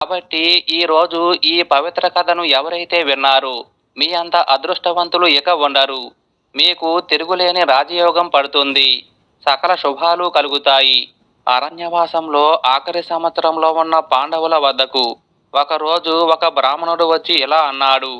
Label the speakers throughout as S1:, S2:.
S1: కాబట్టి ఈ రోజు ఈ పవిత్ర కథను ఎవరైతే విన్నారో మీ అంత అదృష్టవంతులు ఇక ఉండరు. మీకు తిరుగులేని రాజయోగం పడుతుంది. సకల శుభాలు కలుగుతాయి. అరణ్యవాసంలో ఆఖరి సంవత్సరంలో ఉన్న పాండవుల వద్దకు ఒకరోజు ఒక బ్రాహ్మణుడు వచ్చి ఇలా అన్నాడు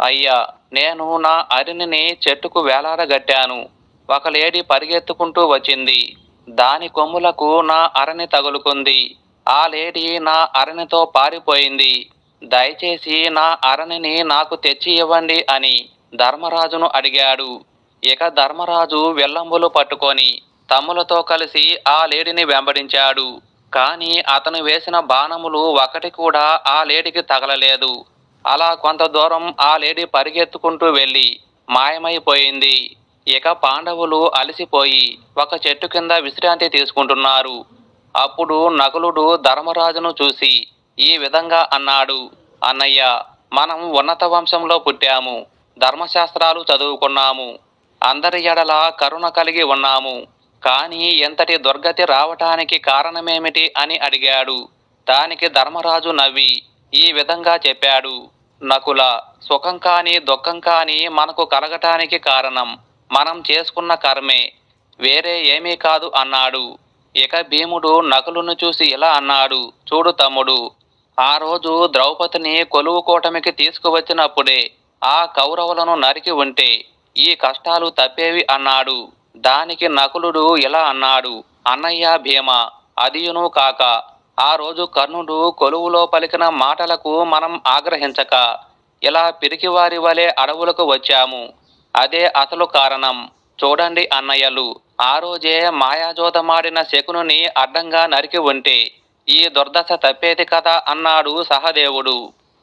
S1: అయ్యా నేను నా అరినిని చెట్టుకు వేలాడగట్టాను. ఒక లేడీ పరిగెత్తుకుంటూ వచ్చింది. దాని కొమ్ములకు నా అరణి తగులుకుంది. ఆ లేడీ నా అరణితో పారిపోయింది. దయచేసి నా అరణిని నాకు తెచ్చి ఇవ్వండి అని ధర్మరాజును అడిగాడు. ఇక ధర్మరాజు వెల్లంబులు పట్టుకొని తమ్ములతో కలిసి ఆ లేడీని వెంబడించాడు. కానీ అతను వేసిన బాణములు ఒకటి కూడా ఆ లేడీకి తగలలేదు. అలా కొంత దూరం ఆ లేడీ పరిగెత్తుకుంటూ వెళ్ళి మాయమైపోయింది. ఇక పాండవులు అలసిపోయి ఒక చెట్టు కింద విశ్రాంతి తీసుకుంటున్నారు. అప్పుడు నకులుడు ధర్మరాజును చూసి ఈ విధంగా అన్నాడు అన్నయ్య మనం ఉన్నత వంశంలో పుట్టాము ధర్మశాస్త్రాలు చదువుకున్నాము అందరి ఎడల కరుణ కలిగి ఉన్నాము కానీ ఎంతటి దుర్గతి రావటానికి కారణమేమిటి అని అడిగాడు. దానికి ధర్మరాజు నవ్వి ఈ విధంగా చెప్పాడు నకుల సుఖం కానీ దుఃఖం కానీ మనకు కలగటానికి కారణం మనం చేసుకున్న కర్మే వేరే ఏమీ కాదు అన్నాడు. ఇక భీముడు నకులును చూసి ఇలా అన్నాడు చూడు తమ్ముడు ఆ రోజు ద్రౌపదిని కొలువు కూటమికి తీసుకువచ్చినప్పుడే ఆ కౌరవులను నరికి ఉంటే ఈ కష్టాలు తప్పేవి అన్నాడు. దానికి నకులుడు ఇలా అన్నాడు అన్నయ్య భీమ అదియును కాక ఆ రోజు కర్ణుడు కొలువులో పలికిన మాటలకు మనం ఆగ్రహించక ఇలా పిరికివారి వలె అడవులకు వచ్చాము. అదే అసలు కారణం. చూడండి అన్నయ్యలు ఆ రోజే మాయాజోతమాడిన శకునుని అడ్డంగా నరికి ఉంటే ఈ దుర్దశ తప్పేది కదా అన్నాడు సహదేవుడు.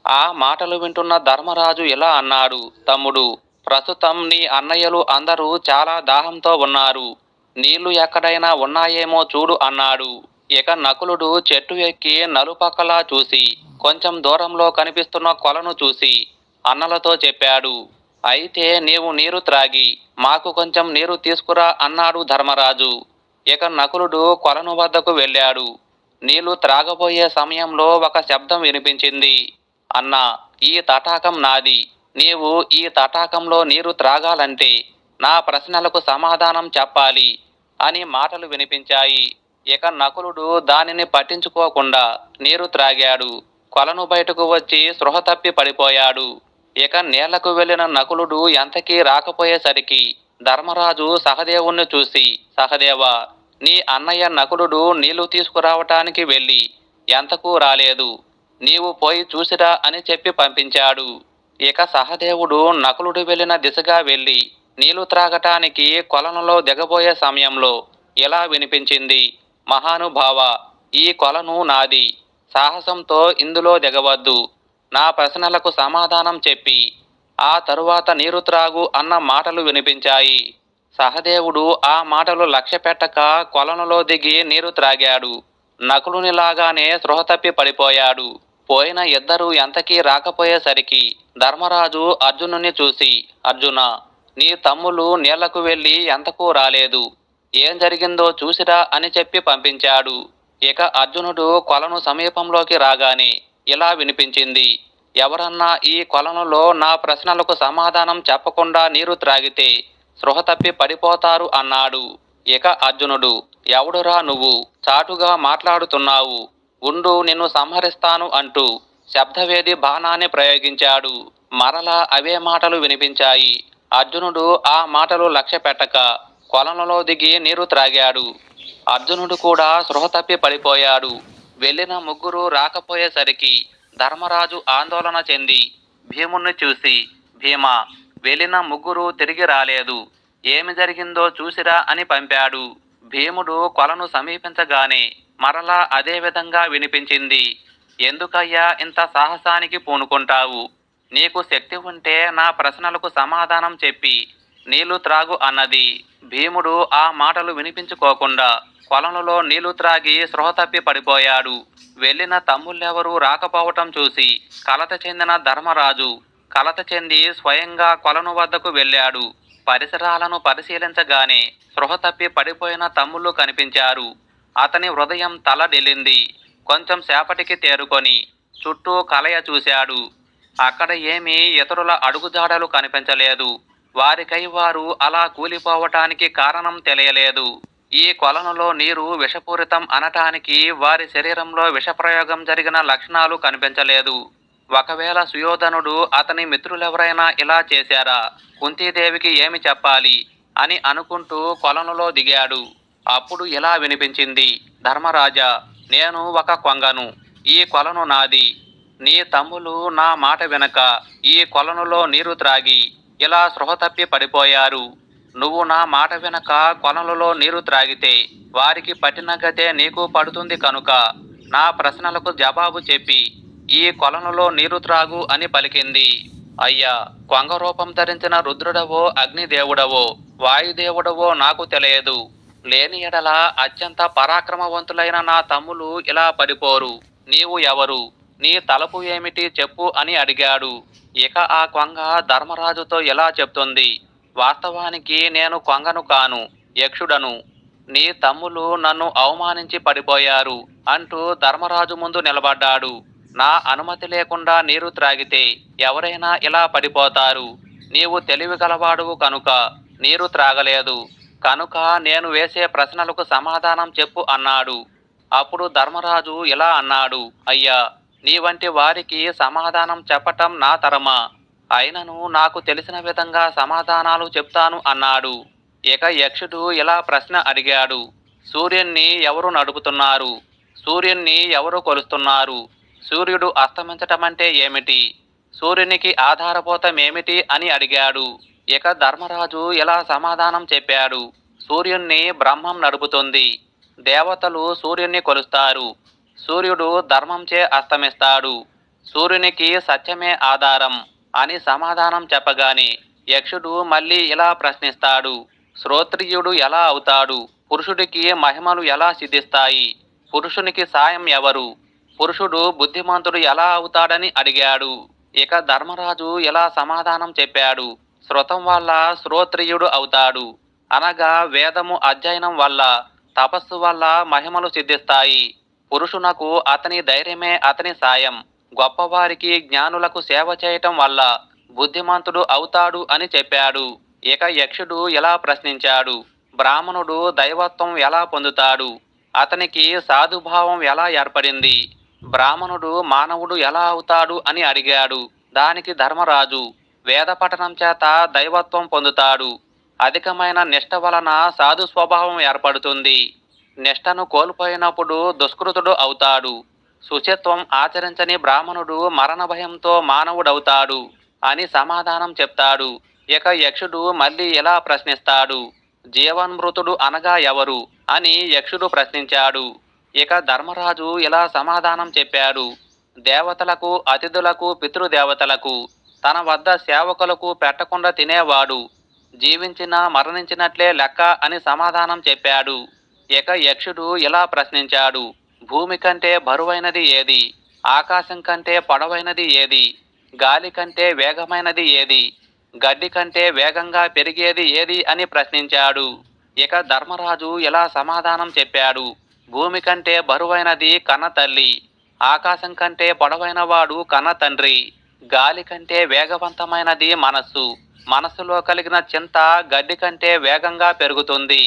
S1: ఆ మాటలు వింటున్న ధర్మరాజు ఇలా అన్నాడు తమ్ముడు ప్రస్తుతం నీ అన్నయ్యలు అందరూ చాలా దాహంతో ఉన్నారు. నీళ్ళు ఎక్కడైనా ఉన్నాయేమో చూడు అన్నాడు. ఇక నకులుడు చెట్టు ఎక్కి నలుపక్కలా చూసి కొంచెం దూరంలో కనిపిస్తున్న కొలను చూసి అన్నలతో చెప్పాడు అయితే నీవు నీరు త్రాగి మాకు కొంచెం నీరు తీసుకురా అన్నాడు ధర్మరాజు. ఇక నకులుడు కొలను వద్దకు వెళ్ళాడు. నీళ్ళు త్రాగబోయే సమయంలో ఒక శబ్దం వినిపించింది. అన్నా ఈ తటాకం నాది. నీవు ఈ తటాకంలో నీరు త్రాగాలంటే నా ప్రశ్నలకు సమాధానం చెప్పాలి అని మాటలు వినిపించాయి. ఇక నకులుడు దానిని పట్టించుకోకుండా నీరు త్రాగాడు. కొలను బయటకు వచ్చి స్పృహ తప్పి పడిపోయాడు. ఇక నేలకు వెళ్ళిన నకులుడు ఎంతకీ రాకపోయేసరికి ధర్మరాజు సహదేవుణ్ణి చూసి సహదేవ నీ అన్నయ్య నకులుడు నీళ్ళు తీసుకురావటానికి వెళ్ళి ఎంతకు రాలేదు. నీవు పోయి చూసిరా అని చెప్పి పంపించాడు. ఇక సహదేవుడు నకులుడు వెళ్ళిన దిశగా వెళ్ళి నీళ్ళు త్రాగటానికి కొలనులో దిగబోయే సమయంలో ఇలా వినిపించింది మహానుభావ ఈ కొలను నాది. సాహసంతో ఇందులో దిగవద్దు. నా ప్రశ్నలకు సమాధానం చెప్పి ఆ తరువాత నీరు త్రాగు అన్న మాటలు వినిపించాయి. సహదేవుడు ఆ మాటలు లక్ష్యపెట్టక కొలనులో దిగి నీరు త్రాగాడు. నకులునిలాగానే స్పృహ తప్పి పడిపోయాడు. పోయిన ఇద్దరు ఎంతకీ రాకపోయేసరికి ధర్మరాజు అర్జునుని చూసి అర్జున నీ తమ్ములు నీళ్ళకు వెళ్ళి ఎంతకు రాలేదు. ఏం జరిగిందో చూసిరా అని చెప్పి పంపించాడు. ఇక అర్జునుడు కొలను సమీపంలోకి రాగానే ఇలా వినిపించింది. ఎవరన్నా ఈ కొలనులో నా ప్రశ్నలకు సమాధానం చెప్పకుండా నీరు త్రాగితే స్పృహ తప్పి పడిపోతారు అన్నాడు. ఇక అర్జునుడు ఎవడురా నువ్వు? చాటుగా మాట్లాడుతున్నావు. ఉండు నిన్ను సంహరిస్తాను అంటూ శబ్దవేది బాణాన్ని ప్రయోగించాడు. మరలా అవే మాటలు వినిపించాయి. అర్జునుడు ఆ మాటలు లక్ష్య పెట్టక కొలనులో దిగి నీరు త్రాగాడు. అర్జునుడు కూడా స్పృహ తప్పి పడిపోయాడు. వెళ్ళిన ముగ్గురు రాకపోయేసరికి ధర్మరాజు ఆందోళన చెంది భీముణ్ణి చూసి భీమా వెళ్ళిన ముగ్గురు తిరిగి రాలేదు. ఏమి జరిగిందో చూసిరా అని పంపాడు. భీముడు కొలను సమీపించగానే మరలా అదే విధంగా వినిపించింది. ఎందుకయ్యా ఇంత సాహసానికి పూనుకుంటావు? నీకు శక్తి ఉంటే నా ప్రశ్నలకు సమాధానం చెప్పి నీళ్ళు త్రాగు అన్నది. భీముడు ఆ మాటలు వినిపించుకోకుండా కొలనులో నీళ్ళు త్రాగి స్పృహ తప్పి పడిపోయాడు. వెళ్ళిన తమ్ముళ్ళెవరూ రాకపోవటం చూసి కలత చెందిన ధర్మరాజు కలత చెంది స్వయంగా కొలను వద్దకు వెళ్ళాడు. పరిసరాలను పరిశీలించగానే స్పృహ తప్పి పడిపోయిన తమ్ముళ్ళు కనిపించారు. అతని హృదయం తలడిల్లింది కొంచెం సేపటికి తేరుకొని చుట్టూ కలయ చూశాడు. అక్కడ ఏమీ ఇతరుల అడుగుజాడలు కనిపించలేదు. వారికై వారు అలా కూలిపోవటానికి కారణం తెలియలేదు. ఈ కొలనులో నీరు విషపూరితం అనటానికి వారి శరీరంలో విషప్రయోగం జరిగిన లక్షణాలు కనిపించలేదు. ఒకవేళ సుయోధనుడు అతని మిత్రులెవరైనా ఇలా చేశారా? కుంతీదేవికి ఏమి చెప్పాలి? అని అనుకుంటూ కొలనులో దిగాడు. అప్పుడు ఇలా వినిపించింది ధర్మరాజా నేను ఒక కొంగను. ఈ కొలను నాది. నీ తమ్ములు నా మాట వెనక ఈ కొలనులో నీరు త్రాగి ఇలా స్పృహ తప్పి పడిపోయారు? నువ్వు నా మాట వెనక కొలనులో నీరు త్రాగితే వారికి పట్టిన గతే నీకు పడుతుంది కనుక నా ప్రశ్నలకు జవాబు చెప్పి ఈ కొలనులో నీరు త్రాగు అని పలికింది. అయ్యా కొంగ రూపం ధరించిన రుద్రుడవో అగ్నిదేవుడవో వాయుదేవుడవో నాకు తెలియదు. లేని ఎడల అత్యంత పరాక్రమవంతులైన నా తమ్ములు ఇలా పడిపోరు. నీవు ఎవరు? నీ తలపు ఏమిటి చెప్పు అని అడిగాడు. ఇక ఆ కొంగ ధర్మరాజుతో ఎలా చెప్తుంది? వాస్తవానికి నేను కొంగను కాను యక్షుడను. నీ తమ్ములు నన్ను అవమానించి పడిపోయారు అంటూ ధర్మరాజు ముందు నిలబడ్డాడు. నా అనుమతి లేకుండా నీరు త్రాగితే ఎవరైనా ఇలా పడిపోతారు. నీవు తెలివి గలవాడువు కనుక నీరు త్రాగలేదు. కనుక నేను వేసే ప్రశ్నలకు సమాధానం చెప్పు అన్నాడు. అప్పుడు ధర్మరాజు ఇలా అన్నాడు. అయ్యా నీ వంటి వారికి సమాధానం చెప్పటం నా తరమా. అయినను నాకు తెలిసిన విధంగా సమాధానాలు చెప్తాను అన్నాడు. ఇక యక్షుడు ఇలా ప్రశ్న అడిగాడు. సూర్యుణ్ణి ఎవరు నడుపుతున్నారు? సూర్యుణ్ణి ఎవరు కొలుస్తున్నారు? సూర్యుడు అస్తమించటమంటే ఏమిటి? సూర్యునికి ఆధారభూతం ఏమిటి అని అడిగాడు. ఇక ధర్మరాజు ఇలా సమాధానం చెప్పాడు. సూర్యుణ్ణి బ్రహ్మం నడుపుతుంది. దేవతలు సూర్యుణ్ణి కొలుస్తారు. సూర్యుడు ధర్మంచే అస్తమిస్తాడు. సూర్యునికి సత్యమే ఆధారం అని సమాధానం చెప్పగానే యక్షుడు మళ్ళీ ఇలా ప్రశ్నిస్తాడు. శ్రోత్రియుడు ఎలా అవుతాడు? పురుషుడికి మహిమలు ఎలా సిద్ధిస్తాయి? పురుషునికి సాయం ఎవరు? పురుషుడు బుద్ధిమంతుడు ఎలా అవుతాడని అడిగాడు. ఇక ధర్మరాజు ఇలా సమాధానం చెప్పాడు. శృతం వల్ల శ్రోత్రియుడు అవుతాడు. అనగా వేదము అధ్యయనం వల్ల తపస్సు వల్ల మహిమలు సిద్ధిస్తాయి. పురుషునకు అతని ధైర్యమే అతని సాయం. గొప్పవారికి జ్ఞానులకు సేవ చేయటం వల్ల బుద్ధిమంతుడు అవుతాడు అని చెప్పాడు. ఇక యక్షుడు ఎలా ప్రశ్నించాడు. బ్రాహ్మణుడు దైవత్వం ఎలా పొందుతాడు? అతనికి సాధుభావం ఎలా ఏర్పడింది? బ్రాహ్మణుడు మానవుడు ఎలా అవుతాడు అని అడిగాడు. దానికి ధర్మరాజు వేద పఠనం చేత దైవత్వం పొందుతాడు. అధికమైన నిష్ట వలన సాధు స్వభావం ఏర్పడుతుంది. నిష్టను కోల్పోయినప్పుడు దుష్కృతుడు అవుతాడు. శుచిత్వం ఆచరించని బ్రాహ్మణుడు మరణ భయంతో మానవుడవుతాడు అని సమాధానం చెప్తాడు. ఇక యక్షుడు మళ్ళీ ఇలా ప్రశ్నిస్తాడు. జీవన్మృతుడు అనగా ఎవరు? అని యక్షుడు ప్రశ్నించాడు. ఇక ధర్మరాజు ఇలా సమాధానం చెప్పాడు. దేవతలకు అతిథులకు పితృదేవతలకు తన వద్ద సేవకులకు పెట్టకుండా తినేవాడు. జీవించినా మరణించినట్లే లెక్క అని సమాధానం చెప్పాడు. ఇక యక్షుడు ఇలా ప్రశ్నించాడు భూమి కంటే బరువైనది ఏది? ఆకాశం కంటే పొడవైనది ఏది? గాలి కంటే వేగమైనది ఏది? గడ్డి కంటే వేగంగా పెరిగేది ఏది? అని ప్రశ్నించాడు. ఇక ధర్మరాజు ఇలా సమాధానం చెప్పాడు భూమి కంటే బరువైనది కన్న తల్లి ఆకాశం కంటే పొడవైనవాడు కన్న తండ్రి గాలి కంటే వేగవంతమైనది మనస్సు మనస్సులో కలిగిన చింత గడ్డి కంటే వేగంగా పెరుగుతుంది.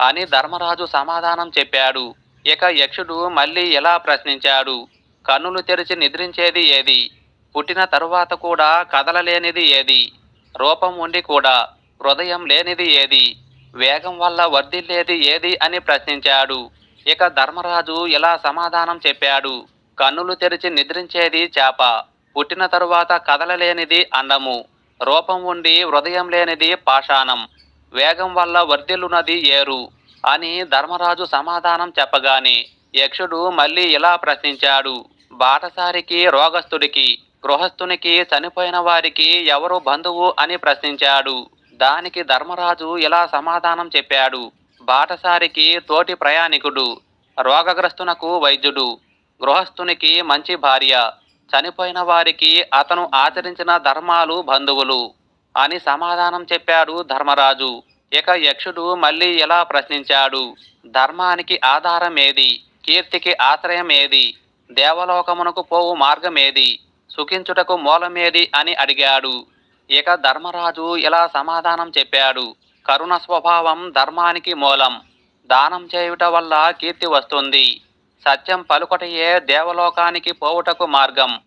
S1: అని ధర్మరాజు సమాధానం చెప్పాడు. ఇక యక్షుడు మళ్ళీ ఎలా ప్రశ్నించాడు? కన్నులు తెరిచి నిద్రించేది ఏది? పుట్టిన తరువాత కూడా కదలలేనిది ఏది? రూపం ఉండి కూడా హృదయం లేనిది ఏది? వేగం వల్ల వర్ధిల్లేది ఏది అని ప్రశ్నించాడు. ఇక ధర్మరాజు ఇలా సమాధానం చెప్పాడు. కన్నులు తెరిచి నిద్రించేది చేప పుట్టిన తరువాత కదలలేనిది అండము రూపం ఉండి హృదయం లేనిది పాషాణం. వేగం వల్ల వర్ధిల్లునది ఏరు అని ధర్మరాజు సమాధానం చెప్పగానే యక్షుడు మళ్ళీ ఇలా ప్రశ్నించాడు. బాటసారికి రోగస్తుడికి గృహస్థునికి చనిపోయిన వారికి ఎవరు బంధువు అని ప్రశ్నించాడు. దానికి ధర్మరాజు ఇలా సమాధానం చెప్పాడు. బాటసారికి తోటి ప్రయాణికుడు రోగగ్రస్తునకు వైద్యుడు గృహస్థునికి మంచి భార్య చనిపోయిన వారికి అతను ఆచరించిన ధర్మాలు బంధువులు. అని సమాధానం చెప్పాడు ధర్మరాజు. ఇక యక్షుడు మళ్ళీ ఇలా ప్రశ్నించాడు. ధర్మానికి ఆధారం ఏది? కీర్తికి ఆశ్రయం ఏది? దేవలోకమునకు పోవు మార్గమేది సుఖించుటకు మూలమేది అని అడిగాడు. ఇక ధర్మరాజు ఇలా సమాధానం చెప్పాడు. కరుణ స్వభావం ధర్మానికి మూలం. దానం చేయుట వల్ల కీర్తి వస్తుంది. సత్యం పలుకటయే దేవలోకానికి పోవుటకు మార్గం.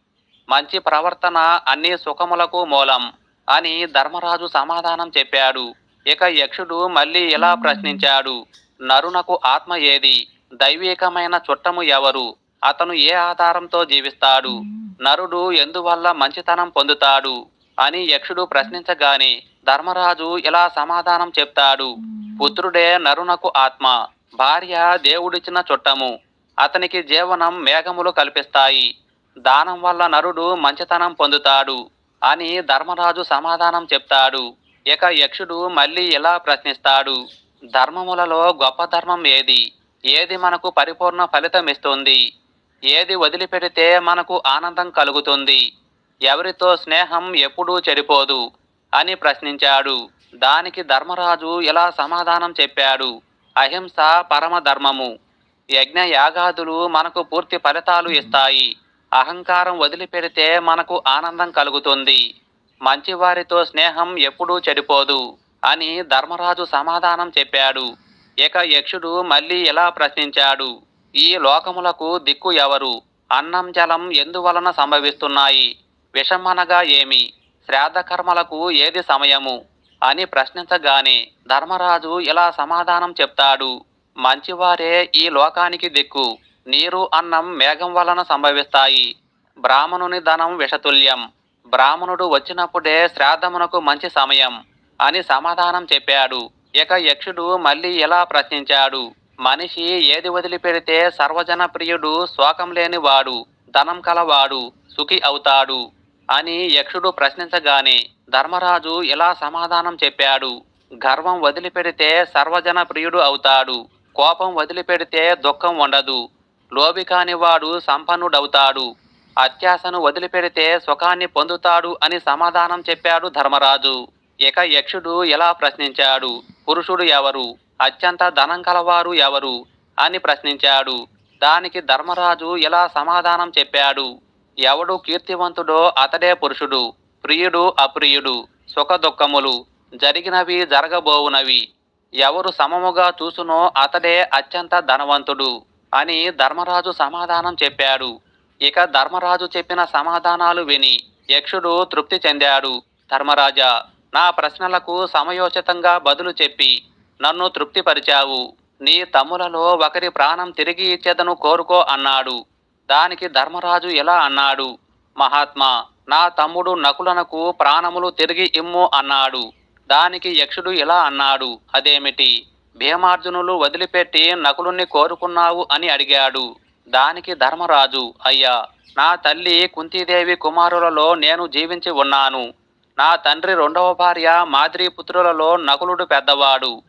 S1: మంచి ప్రవర్తన అన్ని సుఖములకు మూలం. అని ధర్మరాజు సమాధానం చెప్పాడు. ఇక యక్షుడు మళ్ళీ ఇలా ప్రశ్నించాడు. నరునకు ఆత్మ ఏది? దైవీకమైన చుట్టము ఎవరు? అతను ఏ ఆధారంతో జీవిస్తాడు? నరుడు ఎందువల్ల మంచితనం పొందుతాడు? అని యక్షుడు ప్రశ్నించగానే ధర్మరాజు ఇలా సమాధానం చెప్తాడు. పుత్రుడే నరునకు ఆత్మ. భార్య దేవుడిచ్చిన చుట్టము. అతనికి జీవనం మేఘములు కల్పిస్తాయి. దానం వల్ల నరుడు మంచితనం పొందుతాడు. అని ధర్మరాజు సమాధానం చెప్తాడు. ఇక యక్షుడు మళ్ళీ ఇలా ప్రశ్నిస్తాడు. ధర్మములలో గొప్ప ధర్మం ఏది? ఏది మనకు పరిపూర్ణ ఫలితం ఇస్తుంది? ఏది వదిలిపెడితే మనకు ఆనందం కలుగుతుంది? ఎవరితో స్నేహం ఎప్పుడూ చెడిపోదు అని ప్రశ్నించాడు. దానికి ధర్మరాజు ఇలా సమాధానం చెప్పాడు. అహింస పరమ ధర్మము. యజ్ఞ యాగాదులు మనకు పూర్తి ఫలితాలు ఇస్తాయి. అహంకారం వదిలిపెడితే మనకు ఆనందం కలుగుతుంది. మంచివారితో స్నేహం ఎప్పుడూ చెడిపోదు అని ధర్మరాజు సమాధానం చెప్పాడు. ఇక యక్షుడు మళ్ళీ ఇలా ప్రశ్నించాడు. ఈ లోకములకు దిక్కు ఎవరు? అన్నం జలం ఎందువలన సంభవిస్తున్నాయి? విషమనగా ఏమి? శ్రాద్ధకర్మలకు ఏది సమయము? అని ప్రశ్నించగానే ధర్మరాజు ఇలా సమాధానం చెప్తాడు. మంచివారే ఈ లోకానికి దిక్కు. నీరు అన్నం మేఘం వలన సంభవిస్తాయి. బ్రాహ్మణుని ధనం విషతుల్యం. బ్రాహ్మణుడు వచ్చినప్పుడే శ్రాద్ధమునకు మంచి సమయం అని సమాధానం చెప్పాడు. ఇక యక్షుడు మళ్ళీ ఇలా ప్రశ్నించాడు. మనిషి ఏది వదిలిపెడితే సర్వజన ప్రియుడు శోకం లేనివాడు ధనం కలవాడు సుఖి అవుతాడు అని యక్షుడు ప్రశ్నించగానే ధర్మరాజు ఇలా సమాధానం చెప్పాడు. గర్వం వదిలిపెడితే సర్వజన ప్రియుడు అవుతాడు. కోపం వదిలిపెడితే దుఃఖం ఉండదు. లోబి కానివాడు సంపన్నుడవుతాడు. అత్యాశను వదిలిపెడితే సుఖాన్ని పొందుతాడు అని సమాధానం చెప్పాడు ధర్మరాజు. ఇక యక్షుడు ఎలా ప్రశ్నించాడు పురుషుడు ఎవరు? అత్యంత ధనం కలవారు ఎవరు? అని ప్రశ్నించాడు. దానికి ధర్మరాజు ఇలా సమాధానం చెప్పాడు. ఎవడు కీర్తివంతుడో అతడే పురుషుడు ప్రియుడు అప్రియుడు సుఖదుఖములు జరిగినవి జరగబోవునవి. ఎవరు సమముగా చూసునో అతడే అత్యంత ధనవంతుడు. అని ధర్మరాజు సమాధానం చెప్పాడు. ఇక ధర్మరాజు చెప్పిన సమాధానాలు విని యక్షుడు తృప్తి చెందాడు. ధర్మరాజా నా ప్రశ్నలకు సమయోచితంగా బదులు చెప్పి నన్ను తృప్తిపరిచావు. నీ తమ్ములలో ఒకరి ప్రాణం తిరిగి ఇచ్చేదను కోరుకో అన్నాడు. దానికి ధర్మరాజు ఇలా అన్నాడు? మహాత్మా నా తమ్ముడు నకులనకు ప్రాణములు తిరిగి ఇమ్ము అన్నాడు. దానికి యక్షుడు ఇలా అన్నాడు? అదేమిటి? భీమార్జునులు వదిలిపెట్టి నకులుణ్ణి కోరుకున్నావు అని అడిగాడు. దానికి ధర్మరాజు అయ్యా నా తల్లి కుంతీదేవి కుమారులలో నేను జీవించి ఉన్నాను. నా తండ్రి రెండవ భార్య మాద్రి పుత్రులలో నకులుడు పెద్దవాడు.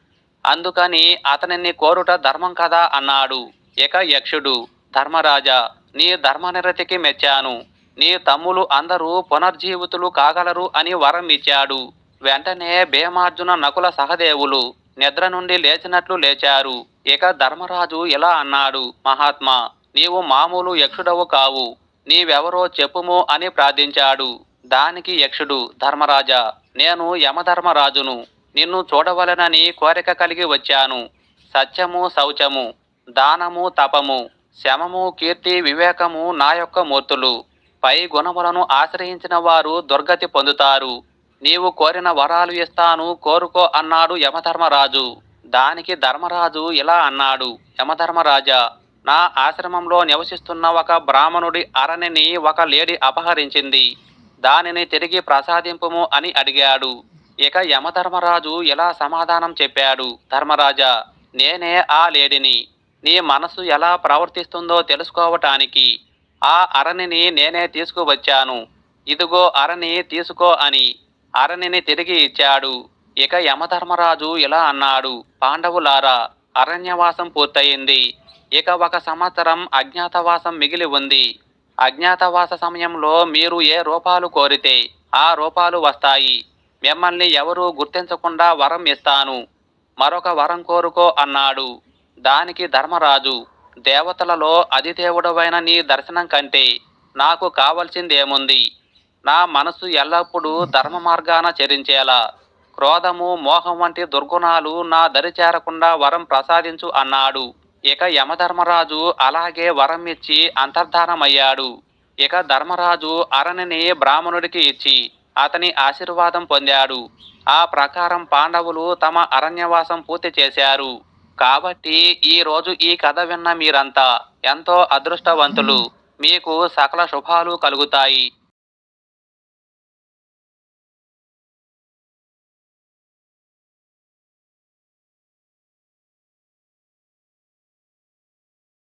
S1: అందుకని అతనిని కోరుట ధర్మం కదా అన్నాడు. ఇక యక్షుడు ధర్మరాజా నీ ధర్మనిరతికి మెచ్చాను. నీ తమ్ములు అందరూ పునర్జీవితులు కాగలరు అని వరం ఇచ్చాడు. వెంటనే భీమార్జున నకుల సహదేవులు నిద్ర నుండి లేచినట్లు లేచారు. ఇక ధర్మరాజు ఇలా అన్నాడు మహాత్మా నీవు మామూలు యక్షుడవు కావు. నీవెవరో చెప్పుము అని ప్రార్థించాడు. దానికి యక్షుడు ధర్మరాజా నేను యమధర్మరాజును. నిన్ను చూడవలనని కోరిక కలిగి వచ్చాను. సత్యము శౌచము దానము తపము శమము కీర్తి వివేకము నా యొక్క మూర్తులు. పై గుణములను ఆశ్రయించిన వారు దుర్గతి పొందుతారు. నీవు కోరిన వరాలు ఇస్తాను కోరుకో అన్నాడు యమధర్మరాజు. దానికి ధర్మరాజు ఇలా అన్నాడు యమధర్మరాజా నా ఆశ్రమంలో నివసిస్తున్న ఒక బ్రాహ్మణుడి అరణిని ఒక లేడి అపహరించింది. దానిని తిరిగి ప్రసాదింపుము అని అడిగాడు. ఇక యమధర్మరాజు ఇలా సమాధానం చెప్పాడు. ధర్మరాజా నేనే ఆ లేడిని. నీ మనసు ఎలా ప్రవర్తిస్తుందో తెలుసుకోవటానికి ఆ అరణిని నేనే తీసుకువచ్చాను. ఇదిగో అరణి తీసుకో అని అరణిని తిరిగి ఇచ్చాడు. ఇక యమధర్మరాజు ఇలా అన్నాడు పాండవులారా అరణ్యవాసం పూర్తయింది. ఇక ఒక సంవత్సరం అజ్ఞాతవాసం మిగిలి ఉంది. అజ్ఞాతవాస సమయంలో మీరు ఏ రూపాలు కోరితే ఆ రూపాలు వస్తాయి. మిమ్మల్ని ఎవరూ గుర్తించకుండా వరం ఇస్తాను. మరొక వరం కోరుకో అన్నాడు. దానికి ధర్మరాజు దేవతలలో అధిదేవుడవైన నీ దర్శనం కంటే నాకు కావలసిందేముంది? నా మనసు ఎల్లప్పుడూ ధర్మ మార్గాన చరించేలా. క్రోధము మోహం వంటి దుర్గుణాలు నా దరి చేరకుండా వరం ప్రసాదించు అన్నాడు. ఇక యమధర్మరాజు అలాగే వరం ఇచ్చి అంతర్ధానమయ్యాడు. ఇక ధర్మరాజు అరణిని బ్రాహ్మణుడికి ఇచ్చి అతని ఆశీర్వాదం పొందాడు. ఆ ప్రకారం పాండవులు తమ అరణ్యవాసం పూర్తి చేశారు. కాబట్టి ఈ రోజు ఈ కథ విన్న మీరంతా ఎంతో అదృష్టవంతులు. మీకు సకల శుభాలు కలుగుతాయి.